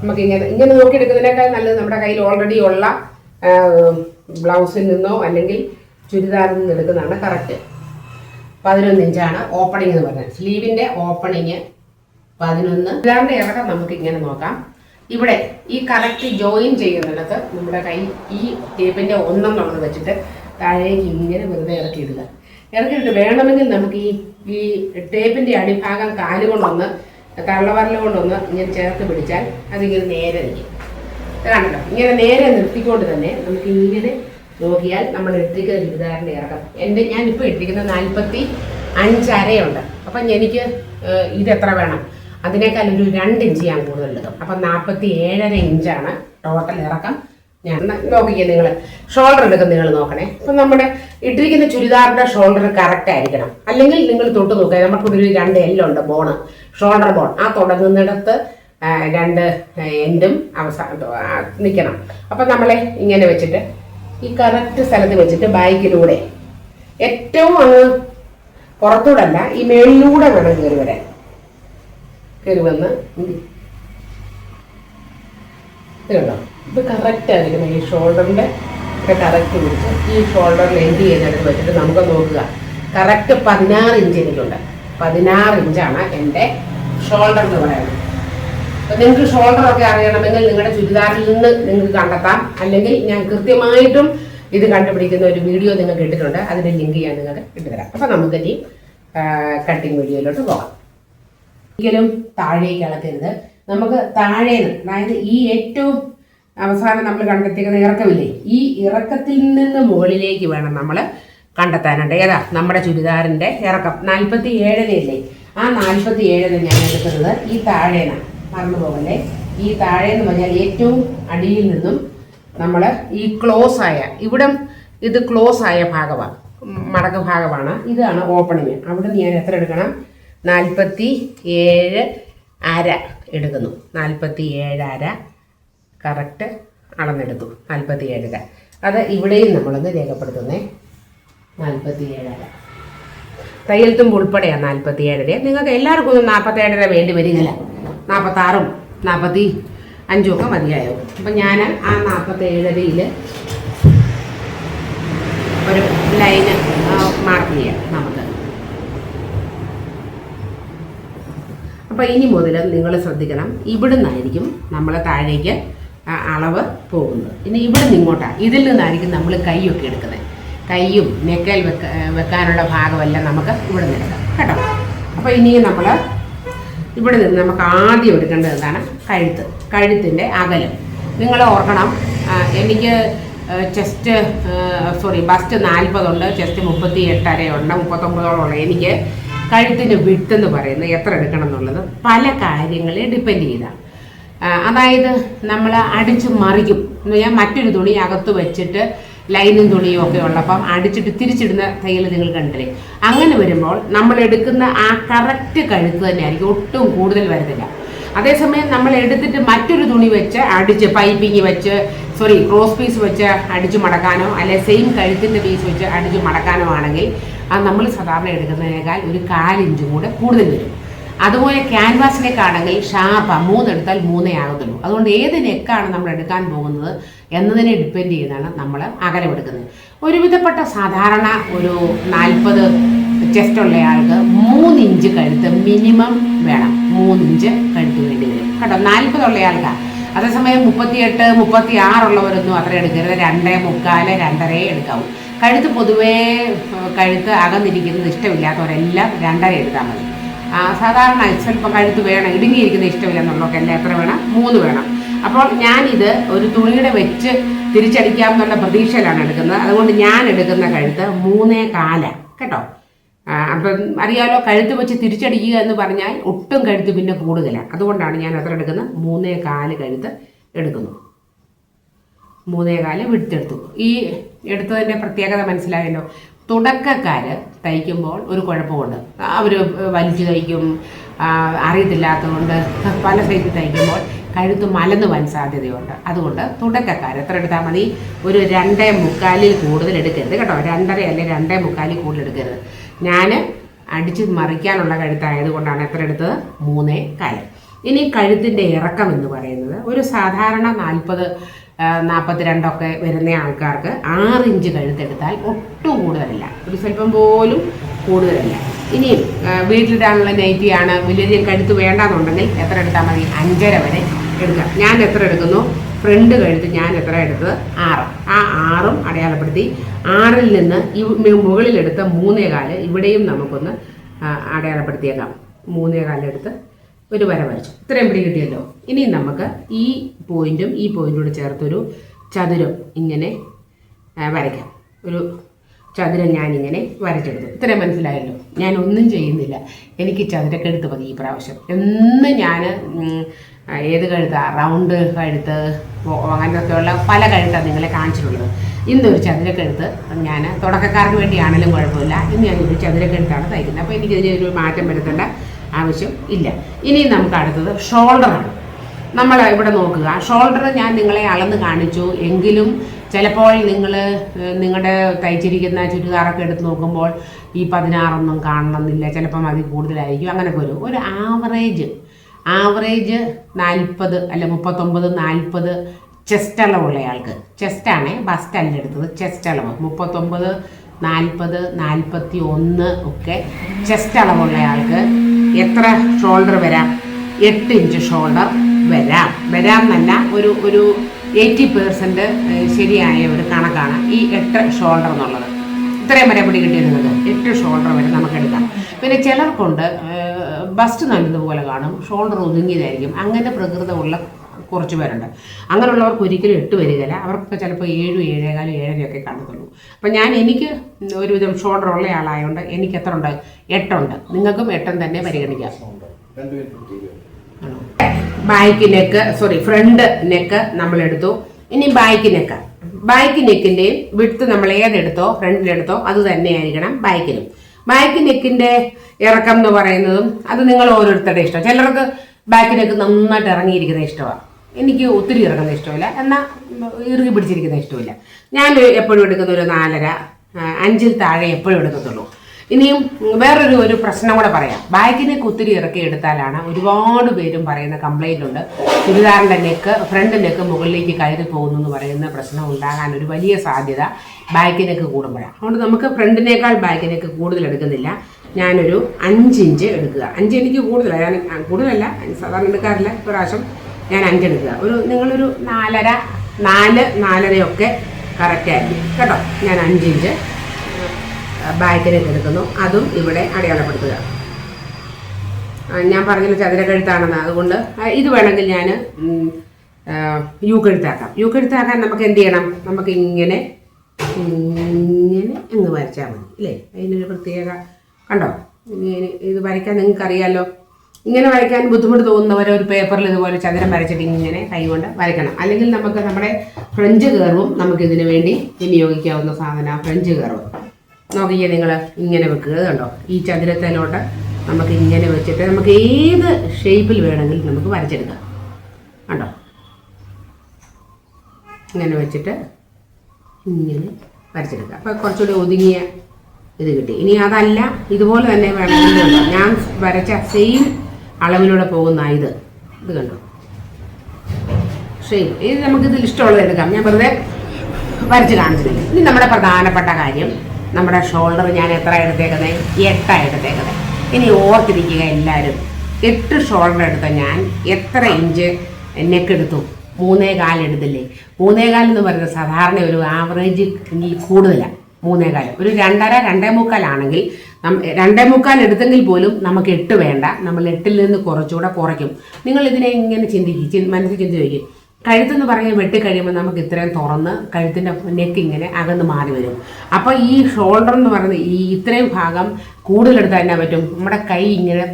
നമുക്ക് ഇങ്ങനെ ഇങ്ങനെ നോക്കി നോക്കിയെടുക്കുന്നതിനേക്കാൾ നല്ലത് നമ്മുടെ കയ്യിൽ ഓൾറെഡി ഉള്ള ബ്ലൗസിൽ നിന്നോ അല്ലെങ്കിൽ ചുരിദാറിൽ നിന്ന് എടുക്കുന്നതാണ് കറക്റ്റ് പതിനൊന്ന് ഇഞ്ചാണ് ഓപ്പണിംഗ് എന്ന് പറയുന്നത് സ്ലീവിന്റെ ഓപ്പണിങ് പതിനൊന്ന്. ചുരിദാറിന്റെ ഇറക്കം നമുക്ക് ഇങ്ങനെ നോക്കാം. ഇവിടെ ഈ കറക്റ്റ് ജോയിൻ ചെയ്യുന്നിടത്ത് നമ്മുടെ കൈ ഈ ടേപ്പിന്റെ നമ്മൾ വെച്ചിട്ട് താഴേക്ക് ഇങ്ങനെ വെറുതെ ഇറക്കിയിടുക. ഇറക്കിയിട്ട് വേണമെങ്കിൽ നമുക്ക് ഈ ഈ ടേപ്പിന്റെ അടിഭാഗം കാലുകൊണ്ടൊന്ന് തള്ളവരല കൊണ്ടൊന്ന് ഇങ്ങനെ ചേർത്ത് പിടിച്ചാൽ അതിങ്ങനെ നേരെ നിൽക്കും. കണ്ടല്ലോ? ഇങ്ങനെ നേരെ നിർത്തിക്കൊണ്ട് തന്നെ നമുക്ക് ഇങ്ങനെ നോക്കിയാൽ നമ്മൾ ഇട്ടിരിക്കുന്ന ചുരിദാറിന്റെ ഇറക്കം. എന്റെ ഞാനിപ്പോൾ ഇട്ടിരിക്കുന്ന നാൽപ്പത്തി അഞ്ചരയുണ്ട് അപ്പം എനിക്ക് ഇത് എത്ര വേണം? അതിനേക്കാൾ ഒരു രണ്ട് ഇഞ്ച് ഞാൻ കൂടുതൽ എടുക്കും അപ്പം നാൽപ്പത്തി ഏഴര ഇഞ്ചാണ് ടോട്ടൽ ഇറക്കം. ഞാൻ ന- നിങ്ങൾ ഷോൾഡർ എടുക്കും നിങ്ങൾ നോക്കണേ. അപ്പം നമ്മുടെ ഇട്ടിരിക്കുന്ന ചുരിദാറിന്റെ ഷോൾഡർ കറക്റ്റ് ആയിരിക്കണം. അല്ലെങ്കിൽ നിങ്ങൾ തൊട്ട് നോക്കുക നമുക്കിവിടെ ഒരു രണ്ട് എല്ലുണ്ട് ബോണ് ഷോൾഡർ ബോൺ ആ തുടങ്ങുന്നിടത്ത് രണ്ട് എൻഡും അവസാനം നിൽക്കണം അപ്പം നമ്മളെ ഇങ്ങനെ വെച്ചിട്ട് ഈ കറക്റ്റ് സ്ഥലത്ത് വെച്ചിട്ട് ബാക്കിലൂടെ ഏറ്റവും അങ്ങ് പുറത്തൂടല്ല ഈ മേളിലൂടെ വേണം കയറി വരാൻ. കയറി വന്ന് ഇത് ഇത് ഇത് കറക്റ്റ് ആയിരിക്കണം. ഈ ഷോൾഡറിന്റെ ഒക്കെ കറക്റ്റ് പിടിച്ച് ഈ ഷോൾഡർ ലെങ്ത് ചെയ്യുന്നിടത്ത് വെച്ചിട്ട് നമുക്ക് നോക്കുക. കറക്റ്റ് പതിനാറ് ഇഞ്ച് എനിക്കുണ്ട് പതിനാറ് ഇഞ്ചാണ് എന്റെ ഷോൾഡർ എന്ന് പറയുന്നത്. അപ്പൊ നിങ്ങൾക്ക് ഷോൾഡർ ഒക്കെ അറിയണമെങ്കിൽ നിങ്ങളുടെ ചുരിദാറിൽ നിന്ന് നിങ്ങൾക്ക് കണ്ടെത്താം. അല്ലെങ്കിൽ ഞാൻ കൃത്യമായിട്ടും ഇത് കണ്ടുപിടിക്കുന്ന ഒരു വീഡിയോ നിങ്ങൾക്ക് ഇട്ടിട്ടുണ്ട്. അതിന്റെ ലിങ്ക് ഞാൻ നിങ്ങൾക്ക് ഇട്ടുതരാം. അപ്പൊ നമുക്ക് ഇനി കട്ടിങ് വീഡിയോയിലോട്ട് പോകാം. ഒരിക്കലും താഴേക്ക് അളക്കരുത് നമുക്ക് താഴേന്ന് അതായത് ഈ ഏറ്റവും അവസാനം നമ്മൾ കണ്ടെത്തിക്കുന്ന ഇറക്കമില്ലേ ഈ ഇറക്കത്തിൽ നിന്ന് മുകളിലേക്ക് വേണം നമ്മൾ കണ്ടെത്താനുണ്ട് ഏതാ? നമ്മുടെ ചുരിദാറിന്റെ ഇറക്കം. നാൽപ്പത്തി ഏഴിനല്ലേ ആ നാൽപ്പത്തി ഏഴര ഞാൻ എടുക്കുന്നത് ഈ താഴേനാണ് മറന്നു പോകല്ലേ? ഈ താഴേന്ന് പറഞ്ഞാൽ ഏറ്റവും അടിയിൽ നിന്നും നമ്മൾ ഈ ക്ലോസ് ആയ ഇവിടം ഇത് ക്ലോസ് ആയ ഭാഗമാണ് മടക്ക് ഭാഗമാണ്. ഇതാണ് ഓപ്പണിങ് അവിടെ നിന്ന് ഞാൻ എത്ര എടുക്കണം? നാൽപ്പത്തി ഏഴ് അര എടുക്കുന്നു. നാൽപ്പത്തി ഏഴ് അര കറക്റ്റ് അളന്നെടുത്തു. നാൽപ്പത്തി ഏഴര അത് ഇവിടെയും നമ്മളൊന്ന് രേഖപ്പെടുത്തുന്നേ. നാൽപ്പത്തി ഏഴര തയ്യൽ തുമ്പ് ഉൾപ്പെടെയാണ് നാൽപ്പത്തി ഏഴര നിങ്ങൾക്ക് എല്ലാവർക്കും ഒന്നും നാൽപ്പത്തി ഏഴര വേണ്ടി വരികയില്ല നാൽപ്പത്താറും നാൽപ്പത്തി അഞ്ചും ഒക്കെ മതിയായോ? അപ്പം ഞാൻ ആ നാൽപ്പത്തി ഏഴരയിൽ ഒരു ലൈന് മാർക്ക് ചെയ്യാം നമുക്ക്. അപ്പോൾ ഇനി മുതൽ നിങ്ങൾ ശ്രദ്ധിക്കണം. ഇവിടെ നിന്നായിരിക്കും നമ്മൾ താഴേക്ക് അളവ് പോകുന്നത്. ഇനി ഇവിടെ നിന്ന് ഇങ്ങോട്ടാണ് ഇതിൽ നിന്നായിരിക്കും നമ്മൾ കൈയൊക്കെ എടുക്കുന്നത്. കൈയും നെക്കൽ വെക്ക വെക്കാനുള്ള ഭാഗമെല്ലാം നമുക്ക് ഇവിടെ നിന്ന് എടുക്കാം. കേട്ടോ? അപ്പോൾ ഇനി നമ്മൾ ഇവിടെ നിന്ന് നമുക്ക് ആദ്യം എടുക്കേണ്ടത് എന്താണ് കഴുത്ത്. കഴുത്തിന്റെ അകലം. നിങ്ങൾ ഓർക്കണം എനിക്ക് ചെസ്റ്റ് സോറി ബസ്റ്റ് നാൽപ്പതുണ്ട് ചെസ്റ്റ് മുപ്പത്തി എട്ടരയുണ്ട് മുപ്പത്തൊമ്പതോളം എനിക്ക് കഴുത്തിന് വിട്ട് എന്ന് പറയുന്നത് എത്ര എടുക്കണം എന്നുള്ളത് പല കാര്യങ്ങളെ ഡിപ്പെൻഡ് ചെയ്താണ് അതായത് നമ്മൾ അടിച്ച് മറിക്കും. എന്ന് പറഞ്ഞാൽ മറ്റൊരു തുണി അകത്ത് വെച്ചിട്ട് ലൈനും തുണിയും ഒക്കെ ഉള്ളപ്പം അടിച്ചിട്ട് തിരിച്ചിടുന്ന തയ്യൽ നിങ്ങൾ കണ്ടില്ലേ? അങ്ങനെ വരുമ്പോൾ നമ്മൾ എടുക്കുന്ന ആ കറക്റ്റ് കഴുത്ത് തന്നെയായിരിക്കും. ഒട്ടും കൂടുതൽ വരുന്നില്ല അതേസമയം നമ്മൾ എടുത്തിട്ട് മറ്റൊരു തുണി വെച്ച് അടിച്ച് പൈപ്പിങ് വെച്ച് സോറി ക്രോസ് പീസ് വെച്ച് അടിച്ച് മടക്കാനോ അല്ലെ സെയിം കഴുത്തിന്റെ പീസ് വെച്ച് അടിച്ച് മടക്കാനോ ആണെങ്കിൽ അത് നമ്മൾ സാധാരണ എടുക്കുന്നതിനേക്കാൾ ഒരു കാലിഞ്ചും കൂടെ കൂടുതൽ വരും. അതുപോലെ ക്യാൻവാസിനേക്കാണെങ്കിൽ ഷാർപ്പ് മൂന്നെടുത്താൽ മൂന്നേ ആകത്തുള്ളൂ അതുകൊണ്ട് ഏത് നെക്കാണ് നമ്മൾ എടുക്കാൻ പോകുന്നത് എന്നതിനെ ഡിപ്പെൻഡ് ചെയ്താണ് നമ്മൾ അകലമെടുക്കുന്നത് ഒരുവിധപ്പെട്ട സാധാരണ ഒരു നാൽപ്പത് ചെസ്റ്റ് ഉള്ള ആൾക്ക് മൂന്നിഞ്ച് കഴുത്ത് മിനിമം വേണം. മൂന്നിഞ്ച് കഴുത്ത് വേണ്ടി വരും. കേട്ടോ നാൽപ്പതുള്ള ആൾക്കാണ് അതേസമയം മുപ്പത്തിയെട്ട് മുപ്പത്തി ആറുള്ളവരൊന്നും അത്ര എടുക്കരുത്. രണ്ടേ മുക്കാൽ രണ്ടരേ എടുക്കാവൂ. കഴുത്ത് പൊതുവേ കഴുത്ത് അകന്നിരിക്കുന്നത് ഇഷ്ടമില്ലാത്തവരെല്ലാം രണ്ടര എടുത്താൽ മതി. സാധാരണ സ്വല്പം കഴുത്ത് വേണം ഇടുങ്ങിയിരിക്കുന്ന ഇഷ്ടമില്ല എന്നുള്ളതൊക്കെ എല്ലാം എത്ര വേണം? മൂന്ന് വേണം. അപ്പോൾ ഞാനിത് ഒരു തുണിയുടെ വെച്ച് തിരിച്ചടിക്കാം എന്നുള്ള പ്രതീക്ഷയിലാണ് എടുക്കുന്നത്. അതുകൊണ്ട് ഞാൻ എടുക്കുന്ന കഴുത്ത് മൂന്നേ കാല കേട്ടോ? അപ്പം അറിയാലോ കഴുത്ത് വെച്ച് തിരിച്ചടിക്കുക എന്ന് പറഞ്ഞാൽ ഒട്ടും കഴുത്ത് പിന്നെ കൂടുതലാണ് അതുകൊണ്ടാണ് ഞാൻ അത്ര എടുക്കുന്നത് മൂന്നേ കാൽ കഴുത്ത് എടുക്കുന്നു. മൂന്നേ കാൽ വിടുത്തെടുത്തു ഈ എടുത്തതിന്റെ പ്രത്യേകത മനസ്സിലായല്ലോ. തുടക്കക്കാർ തയ്ക്കുമ്പോൾ ഒരു കുഴപ്പമുണ്ട്. അവർ വലിച്ചു തയ്ക്കും അറിയത്തില്ലാത്തതുകൊണ്ട് പല സൈസിൽ തയ്ക്കുമ്പോൾ കഴുത്ത് മലന്ന് പോകാൻ സാധ്യതയുണ്ട്. അതുകൊണ്ട് തുടക്കക്കാർ എത്ര എടുത്താൽ മതി? ഒരു രണ്ടേ മുക്കാലിൽ കൂടുതൽ എടുക്കരുത് കേട്ടോ. രണ്ടര അല്ലെ രണ്ടേ മുക്കാലിൽ കൂടുതൽ എടുക്കരുത്. ഞാൻ അടിച്ച് മറിക്കാനുള്ള കഴുത്തായത് കൊണ്ടാണ് എത്ര എടുത്തത്? മൂന്നേ കാൽ ഇനി കഴുത്തിന്റെ ഇറക്കം എന്ന് പറയുന്നത് ഒരു സാധാരണ നാൽപ്പത് നാൽപ്പത്തിരണ്ടൊക്കെ വരുന്ന ആൾക്കാർക്ക് ആറ് ഇഞ്ച് കഴുത്തെടുത്താൽ ഒട്ടും കൂടുതലല്ല. ഒരു സ്വല്പം പോലും കൂടുതലല്ല. ഇനിയും വീട്ടിലിടാനുള്ള നൈറ്റിയാണ് വലിയ കഴുത്ത് വേണ്ടാന്നുണ്ടെങ്കിൽ എത്ര എടുത്താൽ മതി? അഞ്ചര വരെ എടുക്കാം. ഞാൻ എത്ര എടുക്കുന്നു? ഫ്രണ്ട് കഴുത്ത് ഞാൻ എത്ര എടുത്തത്? ആറ്. ആ ആറും അടയാളപ്പെടുത്തി ആറിൽ നിന്ന് ഈ മുകളിലെടുത്ത മൂന്നേ കാൽ ഇവിടെയും നമുക്കൊന്ന് അടയാളപ്പെടുത്തിയേക്കാം. മൂന്നേ കാലെടുത്ത് ഒരു വര വരച്ചു. ഇത്രയും പിടി കിട്ടിയല്ലോ. ഇനി നമുക്ക് ഈ പോയിന്റും ഈ പോയിന്റും കൂടെ ചേർത്തൊരു ചതുരം ഇങ്ങനെ വരയ്ക്കാം. ഒരു ചതുരം ഇങ്ങനെ വരച്ചെടുത്തു. ഇത്രയും മനസ്സിലായല്ലോ? ഞാൻ ഒന്നും ചെയ്യുന്നില്ല. എനിക്ക് ചതുരക്കെടുത്ത് മതി ഈ പ്രാവശ്യം. എന്ന് ഞാൻ ഏത് കഴുത്താ? റൗണ്ട് കഴുത്ത് അങ്ങനത്തെയുള്ള പല കഴുത്താണ് നിങ്ങളെ കാണിച്ചിട്ടുള്ളത്. ഇന്നൊരു ചതുരക്കെടുത്ത് ഞാൻ തുടക്കക്കാർക്ക് വേണ്ടിയാണെങ്കിലും കുഴപ്പമില്ല. ഇന്ന് ഞാനൊരു ചതുരക്കെടുത്താണ് തയ്ക്കുന്നത്. അപ്പോൾ എനിക്കിതിനൊരു മാറ്റം വരുത്തേണ്ട ആവശ്യം ഇല്ല. ഇനി നമുക്ക് അടുത്തത് ഷോൾഡറാണ് നമ്മൾ ഇവിടെ നോക്കുക. ഷോൾഡർ ഞാൻ നിങ്ങളെ അളന്ന് കാണിച്ചു. എങ്കിലും ചിലപ്പോൾ നിങ്ങൾ നിങ്ങളുടെ തയ്ച്ചിരിക്കുന്ന ചുരിദാറൊക്കെ എടുത്ത് നോക്കുമ്പോൾ ഈ പതിനാറൊന്നും കാണണമെന്നില്ല. ചിലപ്പം അതിൽ കൂടുതലായിരിക്കും. അങ്ങനെയൊക്കെ ഒരു ഒരു ആവറേജ് ആവറേജ് നാൽപ്പത് അല്ല മുപ്പത്തൊമ്പത് നാൽപ്പത് ചെസ്റ്റ് അളവുള്ള ആൾക്ക്. ചെസ്റ്റാണ് ബസ്റ്റ് അല്ല എടുത്തത്. ചെസ്റ്റ് അളവ്. മുപ്പത്തൊമ്പത് നാൽപ്പത് നാൽപ്പത്തി ഒന്ന് ഒക്കെ ചെസ്റ്റ് അളവുള്ള ആൾക്ക് എത്ര ഷോൾഡർ വരാം? എട്ട് ഇഞ്ച് ഷോൾഡർ വരാം. വരാം എന്നല്ല ഒരു ഒരു എയ്റ്റി പേഴ്സന്റ് ശരിയായ ഒരു കണക്കാണ് ഈ എട്ട് ഷോൾഡർ എന്നുള്ളത്. ഇത്രയും വരെ പിടി കിട്ടിയിരുന്നത്. എട്ട് ഷോൾഡർ വരെ നമുക്ക് എടുക്കാം. പിന്നെ ചിലർക്കുണ്ട് ബസ്റ്റ് നല്ലതുപോലെ കാണും ഷോൾഡർ ഒതുങ്ങിയതായിരിക്കും. അങ്ങനെ പ്രകൃതമുള്ള കുറച്ച് പേരുണ്ട്. അങ്ങനെയുള്ളവർക്ക് ഒരിക്കലും എട്ട് വരികയില്ല. അവർക്ക് ചിലപ്പോൾ ഏഴും ഏഴേകാലും ഏഴരയൊക്കെ കാണത്തുള്ളൂ അപ്പം ഞാൻ എനിക്ക് ഒരുവിധം ഷോൾഡർ ഉള്ള ആളായതുകൊണ്ട് എനിക്ക് എത്ര ഉണ്ട്? എട്ടുണ്ട്. നിങ്ങൾക്കും എട്ടും തന്നെ പരിഗണിക്കാം. Back neck sorry front neck നമ്മൾ എടുത്തു ഇനി ബാക്ക് നെക്ക് ബാക്ക് നെക്കിന്റെയും വിടുത്ത് നമ്മൾ ഏതെടുത്തോ ഫ്രണ്ടിലെടുത്തോ അത് തന്നെയായിരിക്കണം ബാക്കിനും. ബാക്ക് നെക്കിന്റെ ഇറക്കം എന്ന് പറയുന്നതും അത് നിങ്ങൾ ഓരോരുത്തരുടെ ഇഷ്ടം. ചിലർക്ക് ബാക്ക് നെക്ക് നന്നായിട്ട് ഇറങ്ങിയിരിക്കുന്ന ഇഷ്ടമാണ് എനിക്ക് ഒത്തിരി ഇറങ്ങുന്ന ഇഷ്ടമില്ല. എന്നാൽ ഇറുകി പിടിച്ചിരിക്കുന്ന ഇഷ്ടമില്ല. ഞാൻ എപ്പോഴും എടുക്കുന്ന ഒരു നാലര അഞ്ചിൽ താഴെ എപ്പോഴും എടുക്കത്തുള്ളൂ. ഇനിയും വേറൊരു ഒരു പ്രശ്നം കൂടെ പറയാം. ബാഗിനെ കുത്തിരി ഇറക്കി എടുത്താലാണ് ഒരുപാട് പേരും പറയുന്ന കംപ്ലൈന്റ് ഉണ്ട്. ചുരിദാറിന്റെ നെക്ക് ഫ്രണ്ട് നെക്ക് മുകളിലേക്ക് കയറി പോകുന്നു എന്ന് പറയുന്ന പ്രശ്നം ഉണ്ടാകാൻ ഒരു വലിയ സാധ്യത ബാഗിനൊക്കെ നെക്ക് കൂടുമ്പോഴാണ്. അതുകൊണ്ട് നമുക്ക് ഫ്രണ്ടിനേക്കാൾ ബാഗിനൊക്കെ കൂടുതൽ എടുക്കുന്നില്ല. ഞാനൊരു അഞ്ചിഞ്ച് എടുക്കുക. അഞ്ച് എനിക്ക് കൂടുതലാണ് ഞാൻ കൂടുതലല്ല. സാധാരണ എടുക്കാറില്ല. ഇപ്രാവശ്യം ഞാൻ അഞ്ചെടുക്കുക ഒരു നിങ്ങളൊരു നാലര നാല് നാലരയൊക്കെ കറക്റ്റായിരിക്കും കേട്ടോ? ഞാൻ അഞ്ചിഞ്ച് ബാക്കിലേക്ക് എടുക്കുന്നു അതും ഇവിടെ അടയാളപ്പെടുത്തുക. ഞാൻ പറഞ്ഞില്ല ചതുരക്കഴുത്താണെന്ന് അതുകൊണ്ട് ഇത് വേണമെങ്കിൽ ഞാൻ യു കഴുത്താക്കാം യു കഴുത്താക്കാൻ നമുക്ക് എന്ത് ചെയ്യണം? നമുക്ക് ഇങ്ങനെ ഇങ്ങനെ അങ്ങ് വരച്ചാൽ മതി അല്ലേ അതിനൊരു പ്രത്യേക കണ്ടോ? ഇങ്ങനെ ഇത് വരയ്ക്കാൻ നിങ്ങൾക്ക് അറിയാലോ ഇങ്ങനെ വരയ്ക്കാൻ ബുദ്ധിമുട്ട് തോന്നുന്നവർ ഒരു പേപ്പറിൽ ഇതുപോലെ ചതുരം വരച്ചിട്ട് ഇങ്ങനെ കൈകൊണ്ട് വരയ്ക്കണം. അല്ലെങ്കിൽ നമുക്ക് നമ്മുടെ ഫ്രഞ്ച് കയറും നമുക്കിതിനു വേണ്ടി വിനിയോഗിക്കാവുന്ന സാധനം ഫ്രഞ്ച് കയറും നോക്കിയേ നിങ്ങൾ ഇങ്ങനെ വെക്കുക കണ്ടോ? ഈ ചതുരത്തിലോട്ട് നമുക്ക് ഇങ്ങനെ വെച്ചിട്ട് നമുക്ക് ഏത് ഷേപ്പിൽ വേണമെങ്കിലും നമുക്ക് വരച്ചെടുക്കാം. കണ്ടോ? ഇങ്ങനെ വെച്ചിട്ട് ഇങ്ങനെ വരച്ചെടുക്കുക അപ്പോൾ കുറച്ചുകൂടി ഒതുങ്ങിയ ഇത് കിട്ടി. ഇനി അതല്ല ഇതുപോലെ തന്നെ വേണമെങ്കിൽ ഞാൻ വരച്ച സെയിം അളവിലൂടെ പോകുന്ന ഇത്. ഇത് കണ്ടോ? ഷെയ്പ്പ് ഇത് നമുക്കിതിൽ ഇഷ്ടമുള്ളത് എടുക്കാം. ഞാൻ വെറുതെ വരച്ച് കാണിച്ചില്ല ഇനി നമ്മുടെ പ്രധാനപ്പെട്ട കാര്യം. നമ്മുടെ ഷോൾഡർ ഞാൻ എത്ര എടുത്തേക്കുന്നത് എട്ടാണ് എടുത്തേക്കുന്നത് ഇനി ഓർത്തിരിക്കുക എല്ലാവരും. എട്ട് ഷോൾഡർ എടുത്ത ഞാൻ എത്ര ഇഞ്ച് നെക്ക് എടുത്തു? മൂന്നേ കാലെടുത്തില്ലേ മൂന്നേ കാൽ എന്ന് പറയുന്നത് സാധാരണ ഒരു ആവറേജ് കൂടുതലാണ് മൂന്നേ കാൽ. ഒരു രണ്ടര രണ്ടേ മുക്കാലാണെങ്കിൽ രണ്ടേ മുക്കാൽ എടുത്തെങ്കിൽ പോലും നമുക്ക് എട്ട് വേണ്ട. നമ്മൾ എട്ടിൽ നിന്ന് കുറച്ചുകൂടെ കുറയ്ക്കും. നിങ്ങൾ ഇതിനെ ഇങ്ങനെ ചിന്തിക്കും മനസ്സിൽ ചിന്തി വയ്ക്കും കഴുത്തെന്ന് പറഞ്ഞ് വെട്ടിക്കഴിയുമ്പോൾ നമുക്ക് ഇത്രയും തുറന്ന് കഴുത്തിന്റെ നെക്ക് ഇങ്ങനെ അകന്ന് മാറി വരും. അപ്പോൾ ഈ ഷോൾഡർ എന്ന് പറയുന്നത് ഈ ഇത്രയും ഭാഗം കൂടുതലെടുത്താൽ തന്നെ പറ്റും? നമ്മുടെ കൈ ഇങ്ങനെ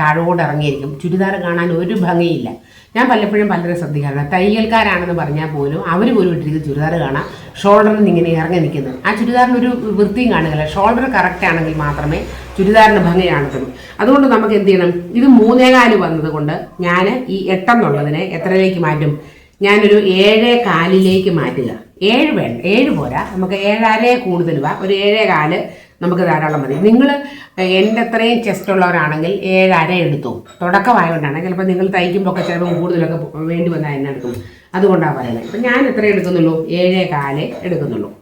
താഴോട്ട് ഇറങ്ങിയിരിക്കും. ചുരിദാർ കാണാൻ ഒരു ഭംഗിയില്ല. ഞാൻ പലപ്പോഴും പലരും ശ്രദ്ധിക്കാറുണ്ട്. തയ്യൽക്കാരാണെന്ന് പറഞ്ഞാൽ പോലും അവർ പോലും ഇട്ടിരിക്കുന്ന ചുരിദാർ കാണാം ഷോൾഡറിൽ നിന്ന് ഇങ്ങനെ ഇറങ്ങി നിൽക്കുന്നത്. ആ ചുരിദാറിന് ഒരു വൃത്തിയും കാണുകയില്ല ഷോൾഡർ കറക്റ്റ് ആണെങ്കിൽ മാത്രമേ ചുരിദാറിന് ഭംഗി കാണത്തുള്ളൂ. അതുകൊണ്ട് നമുക്ക് എന്ത് ചെയ്യണം? ഇത് മൂന്നേകാൽ വന്നതുകൊണ്ട് ഞാൻ ഈ എട്ടെന്നുള്ളതിനെ എത്രയിലേക്ക് മാറ്റും? ഞാനൊരു ഏഴേ കാലിലേക്ക് മാറ്റുക. ഏഴ് വേണ്ട ഏഴ് പോരാ. നമുക്ക് ഏഴാലേ കൂടുതൽ വാ. ഒരു ഏഴേ കാൽ നമുക്ക് ധാരാളം മതി. നിങ്ങൾ എന്റെ അത്രയും ചെസ്റ്റ് ഉള്ളവരാണെങ്കിൽ ഏഴര എടുത്തു. തുടക്കമായതുകൊണ്ടാണ്. ചിലപ്പോൾ നിങ്ങൾ തയ്ക്കുമ്പോൾ ഒക്കെ ചിലപ്പോൾ കൂടുതലൊക്കെ വേണ്ടി വന്നാൽ എന്നെ എടുക്കും. അതുകൊണ്ടാണ് പറയുന്നത്. ഇപ്പം ഞാൻ എത്ര എടുക്കുന്നുള്ളൂ. ഏഴേ കാലേ എടുക്കുന്നുള്ളൂ.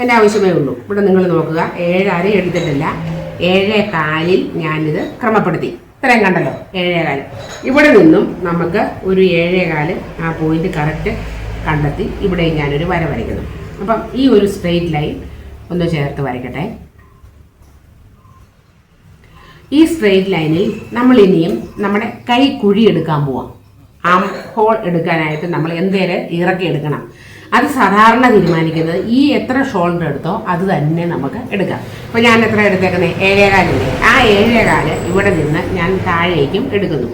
എന്റെ ആവശ്യമേ ഉള്ളൂ. ഇവിടെ നിങ്ങൾ നോക്കുക. ഏഴര എടുത്തിട്ടില്ല. ഏഴേ കാലിൽ ഞാനിത് ക്രമപ്പെടുത്തി. ഇത്രയും കണ്ടല്ലോ ഏഴേ കാൽ ഇവിടെ നിന്നും നമുക്ക് ഒരു ഏഴേ കാൽ ആ പോയിന്റ് കറക്റ്റ് കണ്ടെത്തി ഇവിടെ ഞാനൊരു വര വരയ്ക്കുന്നു. അപ്പം ഈ ഒരു സ്ട്രെയിറ്റ് ലൈൻ ഒന്ന് ചേർത്ത് വരയ്ക്കട്ടെ. ഈ സ്ട്രെയിറ്റ് ലൈനിൽ നമ്മൾ ഇനിയും നമ്മുടെ കൈ കുഴി എടുക്കാൻ പോവാം. ആം ഹോൾ എടുക്കാനായിട്ട് നമ്മൾ എന്തേലും ഇറക്കി എടുക്കണം. അത് സാധാരണ തീരുമാനിക്കുന്നത് ഈ എത്ര ഷോൾഡർ എടുത്തോ അത് തന്നെ നമുക്ക് എടുക്കാം. അപ്പോൾ ഞാൻ എത്ര എടുത്തേക്കുന്നത് ഏഴേകാലില്ലേ? ആ ഏഴേകാൽ ഇവിടെ നിന്ന് ഞാൻ താഴേക്കും എടുക്കുന്നു.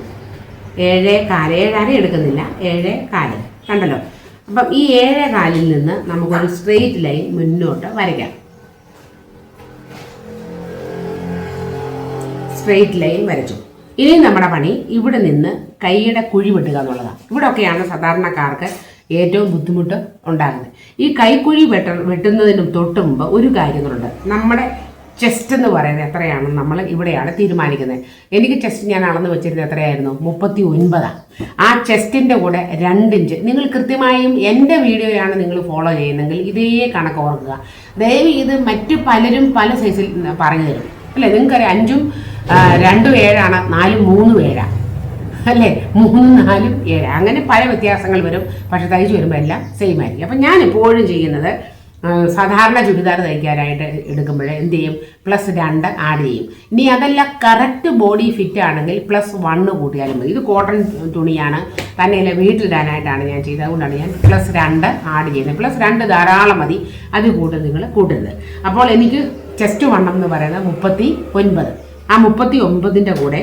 ഏഴേ കാൽ ഏഴര എടുക്കുന്നില്ല. ഏഴേ കാൽ കണ്ടല്ലോ? അപ്പം ഈ ഏഴേ കാലിൽ നിന്ന് നമുക്കൊരു സ്ട്രെയിറ്റ് ലൈൻ മുന്നോട്ട് വരയ്ക്കാം. സ്ട്രെയിറ്റ് ലൈൻ വരച്ചു. ഇനി നമ്മുടെ പണി ഇവിടെ നിന്ന് കൈയുടെ കുഴി വെട്ടുക എന്നുള്ളതാണ്. ഇവിടെയൊക്കെയാണ് സാധാരണക്കാർക്ക് ഏറ്റവും ബുദ്ധിമുട്ട് ഉണ്ടാകുന്നത്. ഈ കൈക്കുഴി വെട്ട വെട്ടുന്നതിനും തൊട്ട് മുമ്പ് ഒരു കാര്യങ്ങളുണ്ട്. നമ്മുടെ ചെസ്റ്റ് എന്ന് പറയുന്നത് എത്രയാണ് നമ്മൾ ഇവിടെയാണ് തീരുമാനിക്കുന്നത്. എനിക്ക് ചെസ്റ്റ് ഞാൻ അളന്ന് വെച്ചിരുന്നത് എത്രയായിരുന്നു? മുപ്പത്തി ഒൻപതാണ് ആ ചെസ്റ്റിന്റെ കൂടെ രണ്ടിഞ്ച് നിങ്ങൾ കൃത്യമായും എന്റെ വീഡിയോയാണ് നിങ്ങൾ ഫോളോ ചെയ്യുന്നതെങ്കിൽ ഇതേ കണക്ക് ഓർക്കുക. ദയവ് ഇത് മറ്റ് പലരും പല സൈസിൽ പറഞ്ഞു തരും അല്ലേ? നിങ്ങൾക്കറിയാം അഞ്ചും രണ്ടും ഏഴാണ് നാലും മൂന്നും ഏഴാണ് അല്ലേ? മൂന്നും നാലും ഏഴ്. അങ്ങനെ പല വ്യത്യാസങ്ങൾ വരും. പക്ഷെ തയ്ച്ച് വരുമ്പോൾ എല്ലാം സെയിം ആയിരിക്കും. അപ്പം ഞാൻ എപ്പോഴും ചെയ്യുന്നത് സാധാരണ ചുരിദാർ തയ്ക്കാനായിട്ട് എടുക്കുമ്പോൾ എന്ത് ചെയ്യും? പ്ലസ് രണ്ട് ആഡ് ചെയ്യും. ഇനി അതല്ല കറക്റ്റ് ബോഡി ഫിറ്റ് ആണെങ്കിൽ പ്ലസ് വണ്ണ് കൂട്ടിയാലും മതി. ഇത് കോട്ടൺ തുണിയാണ്. തന്നെയല്ല വീട്ടിലിടാനായിട്ടാണ് ഞാൻ ചെയ്തത്. അതുകൊണ്ടാണ് ഞാൻ പ്ലസ് രണ്ട് ആഡ് ചെയ്യുന്നത്. പ്ലസ് രണ്ട് ധാരാളം മതി. അത് കൂട്ട് നിങ്ങൾ കൂട്ടരുത്. അപ്പോൾ എനിക്ക് ചെസ്റ്റ് വണ്ണം എന്ന് പറയുന്നത് മുപ്പത്തി ഒൻപത്. ആ മുപ്പത്തി ഒൻപതിന്റെ കൂടെ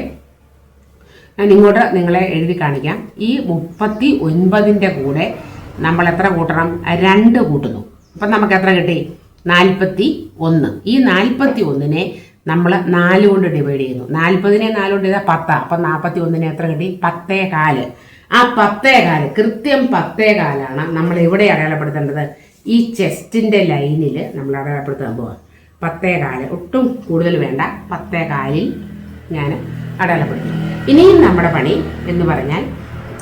ഞാൻ ഇങ്ങോട്ട് നിങ്ങളെ എഴുതി കാണിക്കാം. ഈ മുപ്പത്തി ഒൻപതിന്റെ കൂടെ നമ്മൾ എത്ര കൂട്ടണം? രണ്ട് കൂട്ടുന്നു. അപ്പം നമുക്ക് എത്ര കിട്ടി? നാൽപ്പത്തി ഒന്ന് ഈ നാൽപ്പത്തി ഒന്നിനെ നമ്മൾ നാല് കൊണ്ട് ഡിവൈഡ് ചെയ്യുന്നു. നാൽപ്പതിനെ നാല് കൊണ്ട് ചെയ്താൽ പത്താ. അപ്പം നാൽപ്പത്തി ഒന്നിനെ എത്ര കിട്ടി? പത്തേ കാൽ. ആ പത്തേ കാൽ കൃത്യം പത്തേ കാലാണ് നമ്മൾ എവിടെ അടയാളപ്പെടുത്തേണ്ടത്? ഈ ചെസ്റ്റിന്റെ ലൈനിൽ നമ്മൾ അടയാളപ്പെടുത്താൻ പോവാം. പത്തേ കാൽ. ഒട്ടും കൂടുതൽ വേണ്ട. പത്തേ കാലിൽ ഞാൻ അടയാളപ്പെടുത്തി. ഇനിയും നമ്മുടെ പണി എന്ന് പറഞ്ഞാൽ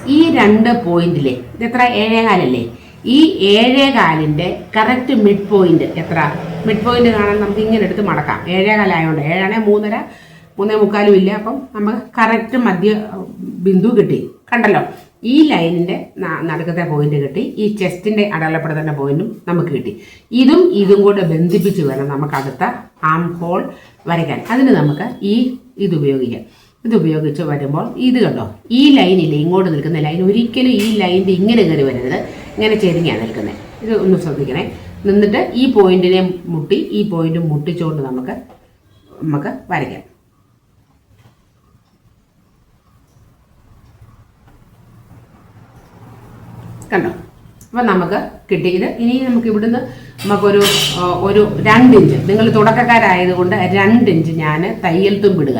ഈ രണ്ട് പോയിന്റിലെ ഇത് എത്ര? ഏഴേകാലല്ലേ? ഈ ഏഴേകാലിന്റെ കറക്റ്റ് മിഡ് പോയിന്റ് എത്ര? മിഡ് പോയിന്റ് കാണാൻ നമുക്ക് ഇങ്ങനെ എടുത്ത് മടക്കാം. ഏഴേകാലായതുകൊണ്ട് ഏഴാണേ മൂന്നര മൂന്നേ മുക്കാലും ഇല്ല. അപ്പം നമുക്ക് കറക്റ്റ് മധ്യ ബിന്ദു കിട്ടി. കണ്ടല്ലോ? ഈ ലൈനിന്റെ നടുക്കത്തെ പോയിന്റ് കിട്ടി. ഈ ചെസ്റ്റിന്റെ അടയാളപ്പെടുത്തേണ്ട പോയിന്റും നമുക്ക് കിട്ടി. ഇതും ഇതും കൂടെ ബന്ധിപ്പിച്ച് വേണം നമുക്ക് അടുത്ത ആം ഹോൾ വരയ്ക്കാൻ. അതിന് നമുക്ക് ഈ ഇത് ഉപയോഗിക്കാം ഇത് ഉപയോഗിച്ച് വരുമ്പോൾ ഇത് കണ്ടോ? ഈ ലൈനില്ലേ ഇങ്ങോട്ട് നിൽക്കുന്ന ലൈൻ. ഒരിക്കലും ഈ ലൈനിന്റെ ഇങ്ങനെ കയറി വരരുത്. ഇങ്ങനെ ചെരിഞ്ഞാണ് നിൽക്കുന്നത് ഇത് ഒന്ന് ശ്രദ്ധിക്കണേ. നിന്നിട്ട് ഈ പോയിന്റിനെ മുട്ടി ഈ പോയിന്റ് മുട്ടിച്ചുകൊണ്ട് നമുക്ക് നമുക്ക് വരയ്ക്കാം. കണ്ടോ? അപ്പം നമുക്ക് കിട്ടി. ഇത് ഇനി നമുക്ക് ഇവിടുന്ന് നമുക്കൊരു ഒരു രണ്ട് ഇഞ്ച്. നിങ്ങൾ തുടക്കക്കാരായതുകൊണ്ട് രണ്ടിഞ്ച് ഞാൻ തയ്യൽ തുമ്പിടുക.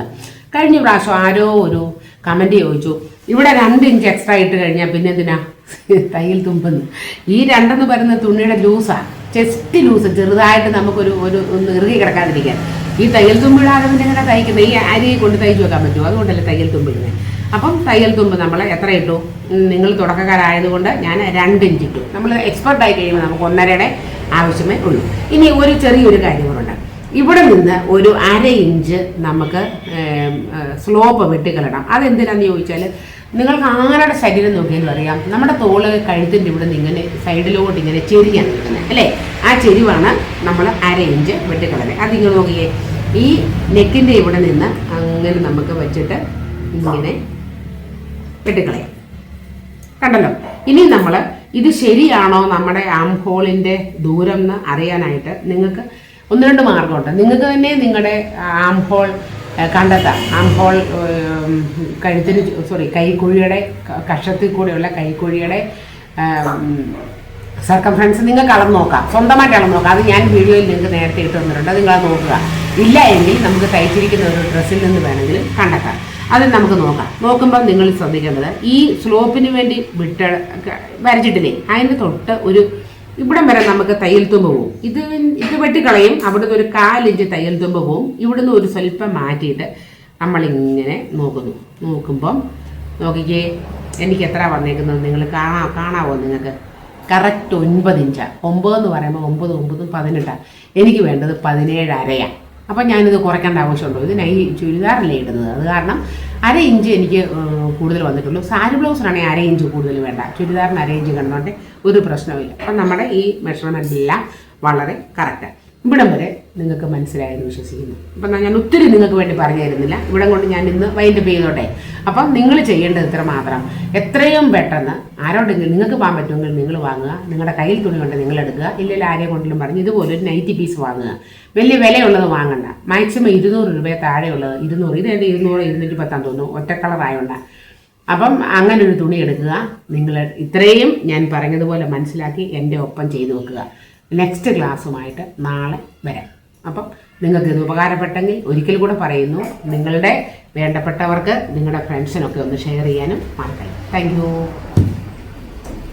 കഴിഞ്ഞ പ്രാവശ്യം ആരോ ഒരു കമന്റ് ചോദിച്ചു. ഇവിടെ രണ്ട് ഇഞ്ച് എക്സ്ട്രാ ഇട്ട് കഴിഞ്ഞാൽ പിന്നെ എന്തിനാ? തയ്യൽ തുമ്പെന്ന്. ഈ രണ്ടെന്ന് പറയുന്ന തുണിയുടെ ലൂസാണ് ചെസ്റ്റ് ലൂസ് ചെറുതായിട്ട് നമുക്കൊരു ഒരു ഒന്ന് ഇറുകി കിടക്കാതിരിക്കാൻ. ഈ തയ്യൽ തുമ്പിടാതെ പിന്നെ ഇങ്ങനെ തയ്ക്കുന്നത്? ഈ അരിയെ കൊണ്ട് തയ്ച്ചു വെക്കാൻ പറ്റുമോ? അതുകൊണ്ടല്ലേ തയ്യൽ തുമ്പിടുന്നത് അപ്പം തയ്യൽ തുമ്പ് നമ്മൾ എത്ര ഇട്ടു? നിങ്ങൾ തുടക്കക്കാരായതുകൊണ്ട് ഞാൻ രണ്ട് ഇഞ്ച് ഇട്ടു. നമ്മൾ എക്സ്പെർട്ട് ആയി കഴിയുമ്പോൾ നമുക്ക് ഒന്നരയുടെ ആവശ്യമേ ഉള്ളൂ. ഇനി ഒരു ചെറിയൊരു കാര്യം കൂടെ ഇവിടെ നിന്ന് ഒരു അര ഇഞ്ച് നമുക്ക് സ്ലോപ്പ് വെട്ടിക്കളയണം അതെന്തിനാന്ന് ചോദിച്ചാൽ നിങ്ങൾക്ക് ആരുടെ ശരീരം നോക്കിയാലും അറിയാം. നമ്മുടെ തോൾ കഴുത്തിന്റെ ഇവിടെ നിന്ന് ഇങ്ങനെ സൈഡിലോട്ട് ഇങ്ങനെ ചെരിയാണ് അല്ലേ? ആ ചെരിവാണ് നമ്മൾ അര ഇഞ്ച് വെട്ടിക്കളഞ്ഞത് അതിങ്ങനെ നോക്കിയേ. ഈ നെക്കിന്റെ ഇവിടെ നിന്ന് അങ്ങനെ നമുക്ക് വെച്ചിട്ട് ഇങ്ങനെ വെട്ടിക്കളയാം കണ്ടല്ലോ? ഇനി നമ്മൾ ഇത് ശരിയാണോ നമ്മുടെ ആം ഹോളിന്റെ ദൂരം എന്ന് അറിയാനായിട്ട് നിങ്ങൾക്ക് ഒന്ന് രണ്ട് മാർഗമുണ്ട്. നിങ്ങൾക്ക് തന്നെ നിങ്ങളുടെ ആം ഹോൾ കണ്ടെത്താം. ആം ഹോൾ കഴുത്തിന് സോറി കൈക്കുഴിയുടെ കഷത്തിൽ കൂടെയുള്ള കൈക്കുഴിയുടെ സർക്കംഫറൻസ് നിങ്ങൾക്ക് അളന്ന് നോക്കാം. സ്വന്തമായിട്ട് അളന്ന് നോക്കാം. അത് ഞാൻ വീഡിയോയിൽ നിങ്ങൾക്ക് നേരത്തെ ഇട്ട് തന്നിട്ടുണ്ട്. നിങ്ങളത് നോക്കുക. ഇല്ല എങ്കിൽ നമുക്ക് തയ്ച്ചിരിക്കുന്ന ഒരു ഡ്രസ്സിൽ നിന്ന് വേണമെങ്കിലും കണ്ടെത്താം. അത് നമുക്ക് നോക്കാം. നോക്കുമ്പോൾ നിങ്ങൾ ശ്രദ്ധിക്കേണ്ടത് ഈ സ്ലോപ്പിന് വേണ്ടി വിട്ട വരച്ചിട്ടില്ലേ? അതിന് തൊട്ട് ഒരു ഇവിടം വരെ നമുക്ക് തയ്യൽ തുമ്പ് പോവും. ഇത് ഇത് വെട്ടിക്കളയും. അവിടുന്ന് ഒരു കാലിഞ്ച് തയ്യൽ തുമ്പ് പോവും. ഇവിടുന്ന് ഒരു സ്വല്പം മാറ്റിയിട്ട് നമ്മളിങ്ങനെ നോക്കുന്നു. നോക്കുമ്പം നോക്കിക്കേ എനിക്ക് എത്ര വന്നേക്കുന്നത്? നിങ്ങൾ കാണാ കാണാവോ നിങ്ങൾക്ക്? കറക്റ്റ് ഒൻപത് ഇഞ്ചാണ് ഒമ്പത് എന്ന് പറയുമ്പോൾ ഒമ്പത് ഒമ്പതും പതിനെട്ടാണ് എനിക്ക് വേണ്ടത് പതിനേഴ് അരയാണ് അപ്പം ഞാനിത് കുറയ്ക്കേണ്ട ആവശ്യമുണ്ടോ? ഇതിന് ഈ ചുരിദാറല്ലേ ഇടുന്നത്. അത് കാരണം അര ഇഞ്ച് എനിക്ക് കൂടുതൽ വന്നിട്ടുള്ളൂ. സാരി ബ്ലൗസിനാണെങ്കിൽ അര ഇഞ്ച് കൂടുതൽ വേണ്ട. ചുരിദാറിന് അര ഇഞ്ച് കണ്ടുകൊണ്ട് ഒരു പ്രശ്നമില്ല അപ്പം നമ്മുടെ ഈ മെഷർമെന്റ് എല്ലാം വളരെ കറക്റ്റാണ് ഇവിടം വരെ നിങ്ങൾക്ക് മനസ്സിലായെന്ന് വിശ്വസിക്കുന്നു. അപ്പം ഞാൻ ഒത്തിരി നിങ്ങൾക്ക് വേണ്ടി പറഞ്ഞു തരുന്നില്ല ഇവിടം കൊണ്ട് ഞാൻ ഇന്ന് വൈൻഡപ്പ് ചെയ്തോട്ടെ. അപ്പം നിങ്ങൾ ചെയ്യേണ്ടത് ഇത്ര മാത്രം. എത്രയും പെട്ടെന്ന് ആരോടെങ്കിലും നിങ്ങൾക്ക് പോകാൻ പറ്റുമെങ്കിൽ നിങ്ങൾ വാങ്ങുക. നിങ്ങളുടെ കയ്യിൽ തുണി കൊണ്ട് നിങ്ങൾ എടുക്കുക. ഇല്ലെങ്കിൽ ആരെ കൊണ്ടിലും പറഞ്ഞ് ഇതുപോലെ ഒരു നൈറ്റി പീസ് വാങ്ങുക. വലിയ വിലയുള്ളത് വാങ്ങണ്ട. മാക്സിമം ഇരുന്നൂറ് രൂപയെ താഴെയുള്ളത്. ഇരുന്നൂറ്. ഇത് എന്റെ ഇരുന്നൂറ് ഇരുന്നൂറ്റി പത്താൻ തോന്നുന്നു. ഒറ്റ കളറായോണ്ട അപ്പം അങ്ങനെ ഒരു തുണി എടുക്കുക. നിങ്ങൾ ഇത്രയും ഞാൻ പറഞ്ഞതുപോലെ മനസ്സിലാക്കി എന്റെ ഒപ്പം ചെയ്തു വെക്കുക. നെക്സ്റ്റ് ക്ലാസ്സുമായിട്ട് നാളെ വരാം. അപ്പം നിങ്ങൾക്ക് ഇത് ഉപകാരപ്പെട്ടെങ്കിൽ ഒരിക്കൽ കൂടെ പറയുന്നു നിങ്ങളുടെ വേണ്ടപ്പെട്ടവർക്ക് നിങ്ങളുടെ ഫ്രണ്ട്സിനൊക്കെ ഒന്ന് ഷെയർ ചെയ്യാനും മറക്കല്ല താങ്ക്